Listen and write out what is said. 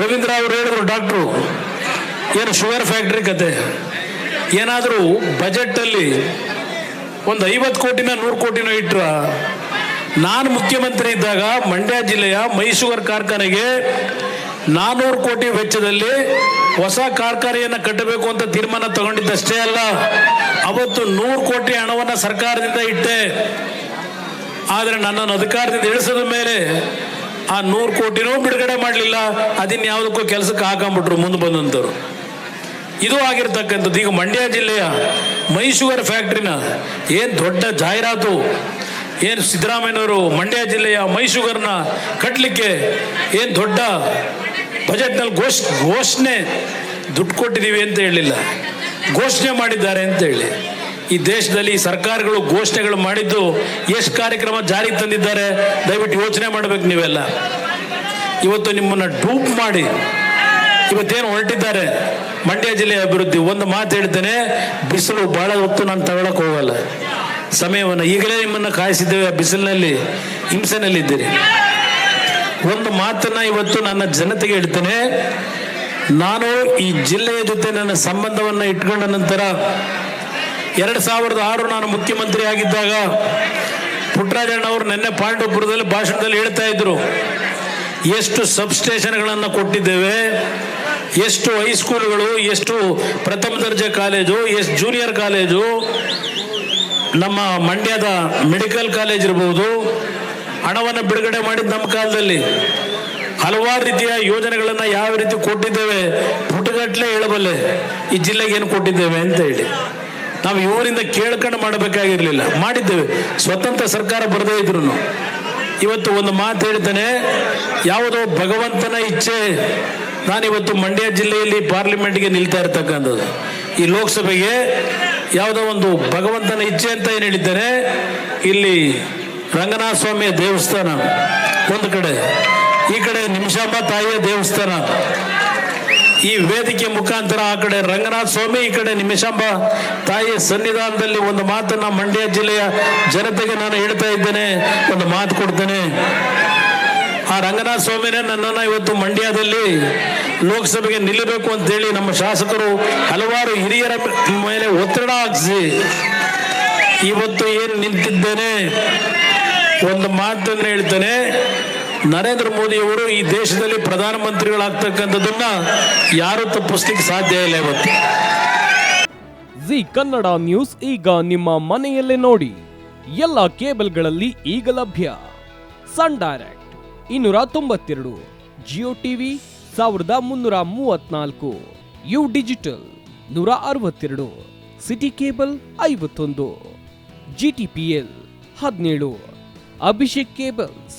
ರವೀಂದ್ರ ಅವರು ಹೇಳಿದ್ರು, ಡಾಕ್ಟ್ರು, ಏನು ಶುಗರ್ ಫ್ಯಾಕ್ಟ್ರಿ ಕತೆ? ಏನಾದರೂ ಬಜೆಟಲ್ಲಿ ಒಂದು ಐವತ್ತು ಕೋಟಿನ ನೂರು ಕೋಟಿನ ಇಟ್ರ, ನಾನು ಮುಖ್ಯಮಂತ್ರಿ ಇದ್ದಾಗ ಮಂಡ್ಯ ಜಿಲ್ಲೆಯ ಮೈಸೂರು ಕಾರ್ಖಾನೆಗೆ ನಾನ್ನೂರು ಕೋಟಿ ವೆಚ್ಚದಲ್ಲಿ ಹೊಸ ಕಾರ್ಖಾನೆಯನ್ನು ಕಟ್ಟಬೇಕು ಅಂತ ತೀರ್ಮಾನ ತಗೊಂಡಿದ್ದಷ್ಟೇ ಅಲ್ಲ, ಅವತ್ತು ನೂರು ಕೋಟಿ ಹಣವನ್ನು ಸರ್ಕಾರದಿಂದ ಇಟ್ಟೆ. ಆದರೆ ನನ್ನನ್ನು ಅಧಿಕಾರದಿಂದ ಇಳಿಸಿದ ಮೇಲೆ ಆ ನೂರು ಕೋಟಿನೂ ಬಿಡುಗಡೆ ಮಾಡಲಿಲ್ಲ ಅದನ್ನ ಯಾವುದಕ್ಕೂ ಕೆಲಸಕ್ಕೆ ಹಾಕೊಂಡ್ಬಿಟ್ರು ಮುಂದೆ ಬಂದಂಥವ್ರು ಇದು ಆಗಿರ್ತಕ್ಕಂಥದ್ದು. ಈಗ ಮಂಡ್ಯ ಜಿಲ್ಲೆಯ ಮೈಸೂಗರ್ ಫ್ಯಾಕ್ಟ್ರಿನ ಏನು ದೊಡ್ಡ ಜಾಹೀರಾತು, ಏನು ಸಿದ್ದರಾಮಯ್ಯನವರು ಮಂಡ್ಯ ಜಿಲ್ಲೆಯ ಮೈಸೂಗರ್ನ ಕಟ್ಟಲಿಕ್ಕೆ ಏನು ದೊಡ್ಡ ಬಜೆಟ್ನಲ್ಲಿ ಘೋಷ್, ಘೋಷಣೆ ದುಡ್ಡು ಕೊಟ್ಟಿದ್ದೀವಿ ಅಂತ ಹೇಳಿಲ್ಲ. ಘೋಷಣೆ ಮಾಡಿದ್ದಾರೆ ಅಂತ ಹೇಳಿ. ಈ ದೇಶದಲ್ಲಿ ಸರ್ಕಾರಗಳು ಘೋಷಣೆಗಳು ಮಾಡಿದ್ದು ಎಷ್ಟು ಕಾರ್ಯಕ್ರಮ ಜಾರಿಗೆ ತಂದಿದ್ದಾರೆ. ದಯವಿಟ್ಟು ಯೋಚನೆ ಮಾಡಬೇಕು ನೀವೆಲ್ಲ. ಇವತ್ತು ನಿಮ್ಮನ್ನು ಡೂಪ್ ಮಾಡಿ ಇವತ್ತೇನು ಹೊರಟಿದ್ದಾರೆ? ಮಂಡ್ಯ ಜಿಲ್ಲೆಯ ಅಭಿವೃದ್ಧಿ. ಒಂದು ಮಾತು ಹೇಳ್ತೇನೆ, ಬಿಸಿಲು ಬಹಳ ಹೊತ್ತು ನಾನು ತಗೊಳಕ್ ಹೋಗಲ್ಲ. ಸಮಯವನ್ನು ಈಗಲೇ ನಿಮ್ಮನ್ನು ಕಾಯಿಸಿದ್ದೇವೆ ಬಿಸಿಲಿನಲ್ಲಿ. ಹಿಂಸೆನಲ್ಲಿದ್ದೀರಿ ಒಂದು ಮಾತನ್ನ ಇವತ್ತು ನನ್ನ ಜನತೆಗೆ ಹೇಳ್ತೇನೆ. ನಾನು ಈ ಜಿಲ್ಲೆಯ ಜೊತೆ ನನ್ನ ಸಂಬಂಧವನ್ನು ಇಟ್ಕೊಂಡ ನಂತರ ಎರಡು ಸಾವಿರದ ಆರು ನಾನು ಮುಖ್ಯಮಂತ್ರಿ ಆಗಿದ್ದಾಗ ಪುಟ್ಟರಾಜಣ್ಣ ಅವರು ನಿನ್ನೆ ಪಾಂಡವಪುರದಲ್ಲಿ ಭಾಷಣದಲ್ಲಿ ಹೇಳ್ತಾ ಇದ್ರು, ಎಷ್ಟು ಸಬ್ಸ್ಟೇಷನ್ಗಳನ್ನು ಕೊಟ್ಟಿದ್ದೇವೆ, ಎಷ್ಟು ಹೈಸ್ಕೂಲ್ಗಳು ಎಷ್ಟು ಪ್ರಥಮ ದರ್ಜೆ ಕಾಲೇಜು, ಎಷ್ಟು ಜೂನಿಯರ್ ಕಾಲೇಜು, ನಮ್ಮ ಮಂಡ್ಯದ ಮೆಡಿಕಲ್ ಕಾಲೇಜ್ ಇರ್ಬೋದು, ಹಣವನ್ನು ಬಿಡುಗಡೆ ಮಾಡಿದ ನಮ್ಮ ಕಾಲದಲ್ಲಿ. ಹಲವಾರು ರೀತಿಯ ಯೋಜನೆಗಳನ್ನು ಯಾವ ರೀತಿ ಕೊಟ್ಟಿದ್ದೇವೆ ಪುಟಗಟ್ಟಲೆ ಹೇಳಬಲ್ಲೆ, ಈ ಜಿಲ್ಲೆಗೆ ಏನು ಕೊಟ್ಟಿದ್ದೇವೆ ಅಂತ ಹೇಳಿ. ನಾವು ಇವರಿಂದ ಕೇಳ್ಕೊಂಡು ಮಾಡಬೇಕಾಗಿರಲಿಲ್ಲ. ಮಾಡಿದ್ದೇವೆ. ಸ್ವತಂತ್ರ ಸರ್ಕಾರ ಬರದೇ ಇದ್ರು ಇವತ್ತು ಒಂದು ಮಾತು ಹೇಳ್ತೇನೆ, ಯಾವುದೋ ಭಗವಂತನ ಇಚ್ಛೆ ನಾನಿವತ್ತು ಮಂಡ್ಯ ಜಿಲ್ಲೆಯಲ್ಲಿ ಪಾರ್ಲಿಮೆಂಟ್ಗೆ ನಿಲ್ತಾ ಇರ್ತಕ್ಕಂಥದ್ದು. ಈ ಲೋಕಸಭೆಗೆ ಯಾವುದೋ ಒಂದು ಭಗವಂತನ ಇಚ್ಛೆ ಅಂತ ಏನು ಹೇಳಿದ್ದಾರೆ ಇಲ್ಲಿ ರಂಗನಾಥ ಸ್ವಾಮಿಯ ದೇವಸ್ಥಾನ ಒಂದು ಕಡೆ, ಈ ಕಡೆ ನಿಮಿಷಾಂಬ ತಾಯಿಯ ದೇವಸ್ಥಾನ. ಈ ವೇದಿಕೆ ಮುಖಾಂತರ ಆ ಕಡೆ ರಂಗನಾಥ ಸ್ವಾಮಿ, ಈ ಕಡೆ ನಿಮಿಷಾಂಬ ತಾಯಿ ಸನ್ನಿಧಾನದಲ್ಲಿ ಒಂದು ಮಾತನ್ನ ಮಂಡ್ಯ ಜಿಲ್ಲೆಯ ಜನತೆಗೆ ನಾನು ಹೇಳ್ತಾ ಇದ್ದೇನೆ, ಒಂದು ಮಾತು ಕೊಡ್ತೇನೆ. ಆ ರಂಗನಾಥ ಸ್ವಾಮಿನೇ ನನ್ನನ್ನು ಇವತ್ತು ಮಂಡ್ಯದಲ್ಲಿ ಲೋಕಸಭೆಗೆ ನಿಲ್ಲಬೇಕು ಅಂತೇಳಿ ನಮ್ಮ ಶಾಸಕರು ಹಲವಾರು ಹಿರಿಯರ ಮೇಲೆ ಒತ್ತಡ ಹಾಕಿಸಿ ಇವತ್ತು ಏನು ನಿಂತಿದ್ದೇನೆ, ಒಂದು ಮಾತನ್ನು ಹೇಳ್ತೇನೆ. ನರೇಂದ್ರ ಮೋದಿಯವರು ಈ ದೇಶದಲ್ಲಿ ಪ್ರಧಾನಮಂತ್ರಿಗಳಾಗ್ತಕ್ಕಂಥದ್ದನ್ನ ಯಾರು ತಪ್ಪಿಸ್ಲಿಕ್ಕೆ ಸಾಧ್ಯ ಇಲ್ಲ ಇವತ್ತು. ಜಿ ಕನ್ನಡ ನ್ಯೂಸ್ ಈಗ ನಿಮ್ಮ ಮನೆಯಲ್ಲೇ ನೋಡಿ. ಎಲ್ಲ ಕೇಬಲ್ಗಳಲ್ಲಿ ಈಗ ಲಭ್ಯ. ಸನ್ ಡೈರೆಕ್ಟ್ ಇನ್ನೂರ ತೊಂಬತ್ತೆರಡು, ಜಿಯೋ ಟಿವಿ ಸಾವಿರದ ಮುನ್ನೂರ ಮೂವತ್ನಾಲ್ಕು ಯು ಡಿಜಿಟಲ್ ನೂರ ಅರವತ್ತೆರಡು, ಸಿಟಿ ಕೇಬಲ್ ಐವತ್ತೊಂದು, ಜಿ ಟಿ ಪಿ ಎಲ್ ಹದಿನೇಳು, ಅಭಿಷೇಕ್ ಕೇಬಲ್ಸ್